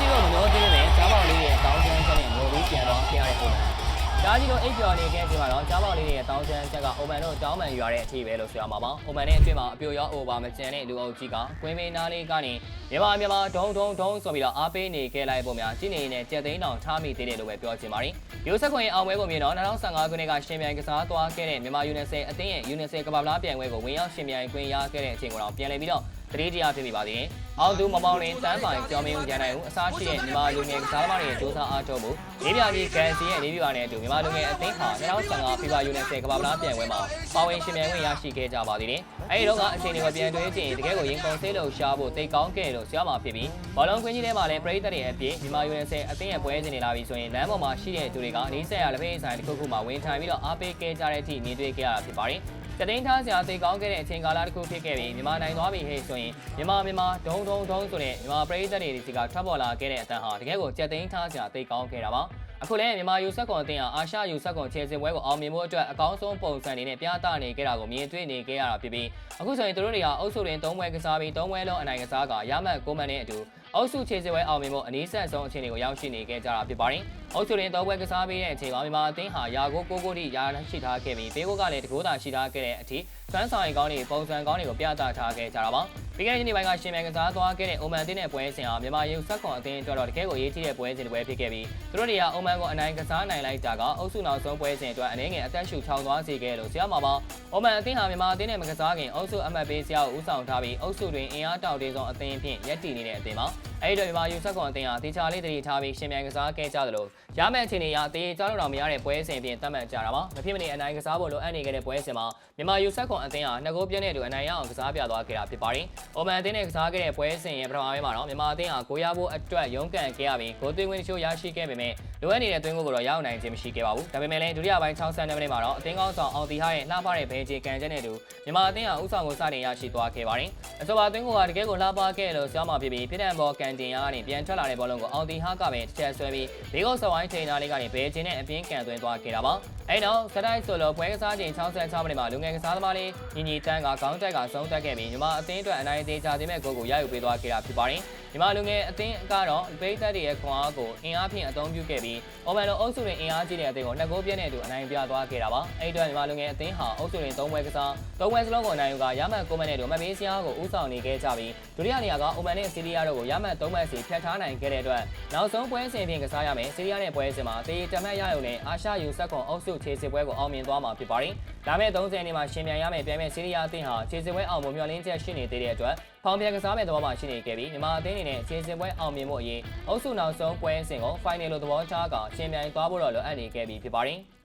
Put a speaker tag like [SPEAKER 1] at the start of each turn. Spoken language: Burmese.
[SPEAKER 1] ကြီးတော့မျိုးသေးပဲကြားပေါက်လေးရဲ့တောင်းချမ်းချက်နဲ့မျိုးပြီးပြန်တော့ဖြစ်ရတဲ့ပုံစံကြားကြီးတော့အိပ်ပျော်နေတဲ့ဒီမှာတော့ကြားပေါက်လေးရဲ့တောင်းချမ်းချက်ကအိုမန်တို့တောင်းပန်ယူရတဲ့အထိပဲလို့ဆိုရမှာပါအိုမန်ရဲ့အတွေ့မှာအပြိုရောအိုဘာမကျန်တဲ့လူအုပ်ကြီးကကွင်းမင်းနားလေးကနေမြန်မာမြန်မာဒုံဒုံဒုံဆိုပြီးတော့အားပေးနေခဲ့လိုက်ပုံများကြီးနေနေတဲ့ကြက်သိန်းတောင်ထားမိသေးတယ်လို့ပဲပြောချင်ပါတယ်ရိုးဆက်ခွင့်အောင်ပွဲကိုမြင်တော့2015ခုနှစ်ကရှင်မြိုင်ကစားသွားခဲ့တဲ့မြန်မာ UNICEF အသင်းရဲ့ UNICEF ကမ္ဘာ့လားပြိုင်ပွဲကိုဝင်ရောက်ရှင်မြိုင်ခွင့်ရခဲ့တဲ့အချိန်ကိုတော့ပြန်လည်ပြီးတော့ တတိတရားဖြစ်နေပါသေးတယ်။အောင်သူမမောင်လင်းတန်းပိုင်ကျော်မင်းဦးရန်နိုင်ဦးအစားရှိတဲ့မြန်မာလူငယ်ကစားသမားတွေရဲ့စူးစမ်းအားထုတ်မှုနေပြကြီးကန်စီရဲ့နေပြပါနဲ့အတူမြန်မာလူငယ်အသင်းဟာ2015 FIFA United ကမ္ဘာ့လားပြိုင်ပွဲမှာပါဝင်ရှင်ပြိုင်ခွင့်ရရှိခဲ့ကြပါသေးတယ်။အဲဒီတော့ကအချိန်တွေကိုပြန်တွေးကြည့်ရင်တကယ်ကိုရင်ကုန်သေးလို့ရှားဖို့တိတ်ကောင်းခဲ့လို့ဆရာမဖြစ်ပြီးဘောလုံးကွင်းကြီးထဲမှာလည်းပရိသတ်တွေအပြည့်မြန်မာ United အသင်းရဲ့ပွဲစဉ်နေလာပြီဆိုရင်လမ်းပေါ်မှာရှိတဲ့သူတွေကအနည်းဆက်ရလက်ဖေးဆိုင်တစ်ခုခုမှာဝင်ထိုင်ပြီးတော့အားပေးခဲ့ကြတဲ့အထိမြင်တွေ့ခဲ့ရတာဖြစ်ပါတယ်။ တတိန်ထားစရာသိကောင်းခဲ့တဲ့အချိန်ကာလတစ်ခုဖြစ်ခဲ့ပြီးမြန်မာနိုင်သွားပြီဟဲ့ဆိုရင်မြန်မာမြန်မာဒုံဒုံဒုံဆိုတဲ့မြန်မာပရိသတ်တွေဒီကထွက်ပေါ်လာခဲ့တဲ့အတန်ဟာတကယ်ကိုကြက်သိန်းထားစရာသိကောင်းခဲ့တာပါအခုလည်းမြန်မာယူဆက်ကွန်အသင်းဟာအာရှယူဆက်ကွန်ခြေစင်ပွဲကိုအောင်မြင်ဖို့အတွက်အကောင်းဆုံးပုံစံတွေနဲ့ပြသနေခဲ့တာကိုမြင်တွေ့နေခဲ့ရတာဖြစ်ပြီးအခုဆိုရင်တို့တွေကအုပ်စုတွင်၃ပွဲကစားပြီး၃ပွဲလုံးအနိုင်ကစားကရမှတ်၉မှတ်နဲ့အတူအုပ်စုခြေစင်ပွဲအောင်မြင်ဖို့အနည်းဆက်ဆုံးအခြေအနေကိုရောက်ရှိနေခဲ့ကြတာဖြစ်ပါတယ်အုပ်စုတွင်၃ပွဲကစားပြီးတဲ့အချိန်ကမြန်မာအသင်းဟာရာကိုကိုကိုတိရာရှိထားခဲ့ပြီးဘေးကိုကလည်းတကိုးသာရှိထားခဲ့တဲ့အထိစွမ်းဆောင်ရည်ကောင်းတွေပုံစံကောင်းတွေကိုပြသထားခဲ့ကြတာပါပြီးခဲ့တဲ့နေ့ပိုင်းကရှင်မြန်ကစားသွားခဲ့တဲ့အိုမန်တင်းတဲ့ပွဲစဉ်ဟာမြန်မာရုပ်ဆက်ခွန်အသင်းအတွက်တော့တကယ်ကိုအရေးကြီးတဲ့ပွဲစဉ်တစ်ပွဲဖြစ်ခဲ့ပြီးသူတို့တွေကအိုမန်ကိုအနိုင်ကစားနိုင်လိုက်တာကအုပ်စုနောက်ဆုံးပွဲစဉ်အတွက်အနေငယ်အသက်ရှူချောင်းသွားစေခဲ့လို့ဆရာမပေါင်းအိုမန်အသင်းဟာမြန်မာအသင်းနဲ့မကစားခင်အုပ်စုအမှတ်ပေးဆရာကိုဦးဆောင်ထားပြီးအုပ်စုတွင်အင်အားတောက်တေးဆုံးအသင်းဖြင့်ရပ်တည်နေတဲ့အသင်းပါအဲဒီတော့မြန်မာယူဆက်ကွန်အသင်းဟာတေချာလေးတတိထားပြီးရှင်မြန်ကစားခဲ့ကြသလိုရမယ့်အခြေအနေအရတေးကြောက်တော့မရတဲ့ပွဲစဉ်ဖြင့်သတ်မှတ်ကြတာပါမဖြစ်မနေအနိုင်ကစားဖို့လိုအပ်နေခဲ့တဲ့ပွဲစဉ်မှာမြန်မာယူဆက်ကွန်အသင်းဟာနှစ်ဂိုးပြည့်တဲ့သူအနိုင်ရအောင်ကစားပြသွားခဲ့တာဖြစ်ပါတယ်။အိုမန်အသင်းနဲ့ကစားခဲ့တဲ့ပွဲစဉ်ရဲ့ပထမပိုင်းမှာတော့မြန်မာအသင်းဟာကိုရဖို့အတွက်ရုန်းကန်ခဲ့ရပြီးဂိုးသွင်းဝင်တချို့ရရှိခဲ့ပေမဲ့လိုအပ်နေတဲ့သွင်းကိုတော့ရောက်နိုင်ခြင်းမရှိခဲ့ပါဘူး။ဒါပေမဲ့လည်းဒုတိယပိုင်း62မိနစ်မှာတော့အသင်းကောင်းဆောင်အောင်တီဟာရဲ့လှပတဲ့ဘဲကြီးကန်ချက်နဲ့တူမြန်မာအသင်းဟာဥဆောင်ကိုစတင်ရရှိသွားခဲ့ပါတယ်။အဆိုပါသွင်းကိုကတကယ်ကိုလှပခဲ့လို့ဆောင်းမှာဖြစ်ပြီးပြည်ထန်ဘောကန်တင်ရကနေပြန်ထွက်လာတဲ့ဘောလုံးကိုအောင်တီဟာကပဲတစ်ချက်ဆွဲပြီးလေးဂိုးဆော်ဝိုင်းချိန်နာလေးကနေဘဲကြီးနဲ့အပြင်းကန်သွင်းသွားခဲ့တာပါ။အဲဒီတော့စတိုက်ဆိုလိုပွဲကစားချိန်66မိနစ်မှာလူငယ်ကစားသမားလေးညီညီတန်းကခေါင်းတက်ကဆုံးသက်ခဲ့ပြီးမြန်မာအသင်းအတွက်အနိုင်သေးချာသေးမဲ့ဂိုးကိုရယူပေးသွားခဲ့တာဖြစ်ပါတယ်။မြန်မာလူငယ်အသင်းကတော့ပိတ်သက်တွေရဲ့ခွန်အားကိုအင်အားဖြင့်အသုံးပြုခဲ့ပြီးအော်မန်လိုအုပ်စုတွင်အင်အားကြီးတဲ့အသင်းကိုနှစ်ဂိုးပြည့်နဲ့အတူအနိုင်ပြသွားခဲ့တာပါ။အဲဒီအတွက်မြန်မာလူငယ်အသင်းဟာအုပ်စုတွင်၃ပွဲကစား၃ပွဲစလုံးကိုအနိုင်ယူကရမှတ်9မှတ်နဲ့အတူမပေးစရာကိုဦးဆောင်နေခဲ့ကြပြီးဒုတိယနေရာကအိုမန်နဲ့ဆီးရီးယားတို့ကိုရမှတ်3မှတ်စီဖျက်ထားနိုင်ခဲ့တဲ့အတွက်နောက်ဆုံးပွဲစဉ်ဖြင့်ကစားရမယ်ဆီးရီးယားနဲ့ပွဲစဉ်မှာတေးတမတ်ရရုံနဲ့အာရှယူဆက်ကွန်အုပ်စုခြေစစ်ပွဲကိုအောင်မြင်သွားမှာဖြစ်ပါတယ်။ဒါမဲ့30နှစ်မှာရှင်ပြန်ရမယ်ပြန်မဲ့ဆီးရီးယားအသင်းဟာခြေစစ်ပွဲအောင်မှုမျှော်လင့်ချက်ရှိနေသေးတဲ့အတွက်ဖောင်ပြန်ကစားမဲ့သဘောမှရှိနေခဲ့ပြီးမြန်မာအသင်းအနေနဲ့ခြေစစ်ပွဲအောင်မြင်မှုအရေးအုပ်စုနောက်ဆုံးပွဲစဉ်ကို final လို့သဘောချကရှင်ပြန်သွားဖို့တော့လိုအပ်နေခဲ့ပြီဖြစ်ပါတယ်။